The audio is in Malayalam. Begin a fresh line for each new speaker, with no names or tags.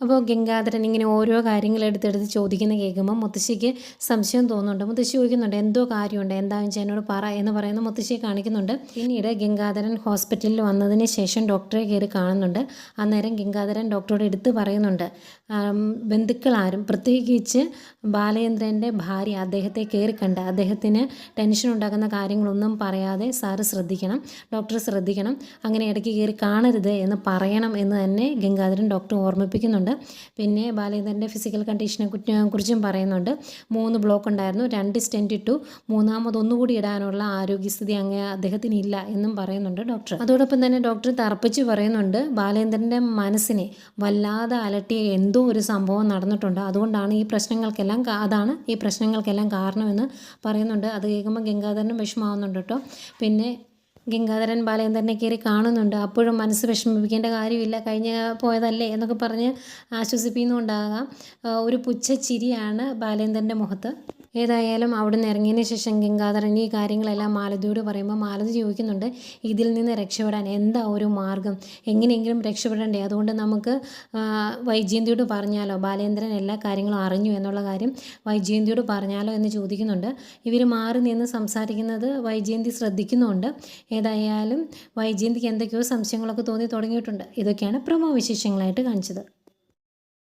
അപ്പോൾ ഗംഗാധരൻ ഇങ്ങനെ ഓരോ കാര്യങ്ങൾ എടുത്തെടുത്ത് ചോദിക്കുന്ന കേൾക്കുമ്പോൾ മുത്തശ്ശിക്ക് സംശയം തോന്നുന്നുണ്ട്. മുത്തശ്ശി ചോദിക്കുന്നുണ്ട് എന്തോ കാര്യമുണ്ട്? എന്താണെന്ന് വെച്ചാൽ എന്നോട് പറ എന്ന് പറയുന്ന മുത്തശ്ശിയെ കാണിക്കുന്നുണ്ട്. പിന്നീട് ഗംഗാധരൻ ഹോസ്പിറ്റലിൽ വന്നതിന് ശേഷം ഡോക്ടറെ കയറി കാണുന്നുണ്ട്. അന്നേരം ഗംഗാധരൻ ഡോക്ടറോട് എടുത്ത് പറയുന്നുണ്ട് ബന്ധുക്കളാരും പ്രത്യേകിച്ച് ബാലചന്ദ്രന്റെ ഭാര്യ അദ്ദേഹത്തെ കയറി കണ്ട് അദ്ദേഹത്തിന് ടെൻഷൻ ഉണ്ടാക്കുന്ന കാര്യങ്ങളൊന്നും പറയാതെ സാറ് ശ്രദ്ധിക്കണം ഡോക്ടർ ശ്രദ്ധിക്കണം അങ്ങനെ ഇടയ്ക്ക് കയറി കാണരുത് എന്ന് പറയണം എന്ന് തന്നെ ഗംഗാധരൻ ഡോക്ടർ ഓർമ്മിപ്പിക്കുന്നുണ്ട്. പിന്നെ ബാലചന്ദ്രന്റെ ഫിസിക്കൽ കണ്ടീഷനെ കുറിച്ചും പറയുന്നുണ്ട്. മൂന്ന് ബ്ലോക്ക് ഉണ്ടായിരുന്നു. രണ്ട് സ്റ്റെന്റ് ഇട്ടു. മൂന്നാമത് ഒന്നുകൂടി ഇടാനുള്ള ആരോഗ്യസ്ഥിതി അങ്ങ് അദ്ദേഹത്തിന് ഇല്ല എന്നും പറയുന്നുണ്ട് ഡോക്ടർ അതോടൊപ്പം തന്നെ ഡോക്ടർ തറപ്പിച്ച് പറയുന്നുണ്ട് ബാലേന്ദ്രന്റെ മനസ്സിനെ വല്ലാതെ അലട്ടിയ എന്തോ ഒരു സംഭവം നടന്നിട്ടുണ്ട്. അതുകൊണ്ടാണ് ഈ പ്രശ്നങ്ങൾക്കെല്ലാം അതാണ് ഈ പ്രശ്നങ്ങൾക്കെല്ലാം കാരണമെന്ന് പറയുന്നുണ്ട്. അത് കേൾക്കുമ്പോൾ ഗംഗാധരനും വിഷമാവുന്നുണ്ട് കേട്ടോ. പിന്നെ ഗംഗാധരൻ ബാലേന്ദ്രനെ കയറി കാണുന്നുണ്ട്. അപ്പോഴും മനസ്സ് വിഷമിപ്പിക്കേണ്ട കാര്യമില്ല. കഴിഞ്ഞ പോയതല്ലേ എന്നൊക്കെ പറഞ്ഞ് ആശ്വസിപ്പിക്കുന്നുണ്ടാകാം. ഒരു ഒരു പുച്ഛച്ചിരിയാണ് ബാലേന്ദ്രന്റെ മുഖത്ത്. ഏതായാലും അവിടെ നിന്ന് ഇറങ്ങിയതിന് ശേഷം ഗംഗാധരൻ ഈ കാര്യങ്ങളെല്ലാം മാലതിയോട് പറയുമ്പോൾ മാലതി ചോദിക്കുന്നുണ്ട് ഇതിൽ നിന്ന് രക്ഷപ്പെടാൻ എന്താ ഒരു മാർഗം? എങ്ങനെയെങ്കിലും രക്ഷപ്പെടണ്ടേ? അതുകൊണ്ട് നമുക്ക് വൈജയന്തിയോട് പറഞ്ഞാലോ? ബാലേന്ദ്രൻ എല്ലാ കാര്യങ്ങളും അറിഞ്ഞു എന്നുള്ള കാര്യം വൈജയന്തിയോട് പറഞ്ഞാലോ എന്ന് ചോദിക്കുന്നുണ്ട്. ഇവർ മാറി നിന്ന് സംസാരിക്കുന്നത് വൈജയന്തി ശ്രദ്ധിക്കുന്നുണ്ട്. ഏതായാലും വൈജയന്തിക്ക് എന്തൊക്കെയോ സംശയങ്ങളൊക്കെ തോന്നി തുടങ്ങിയിട്ടുണ്ട്. ഇതൊക്കെയാണ് പ്രമോ വിശേഷങ്ങളായിട്ട് കാണിച്ചത്.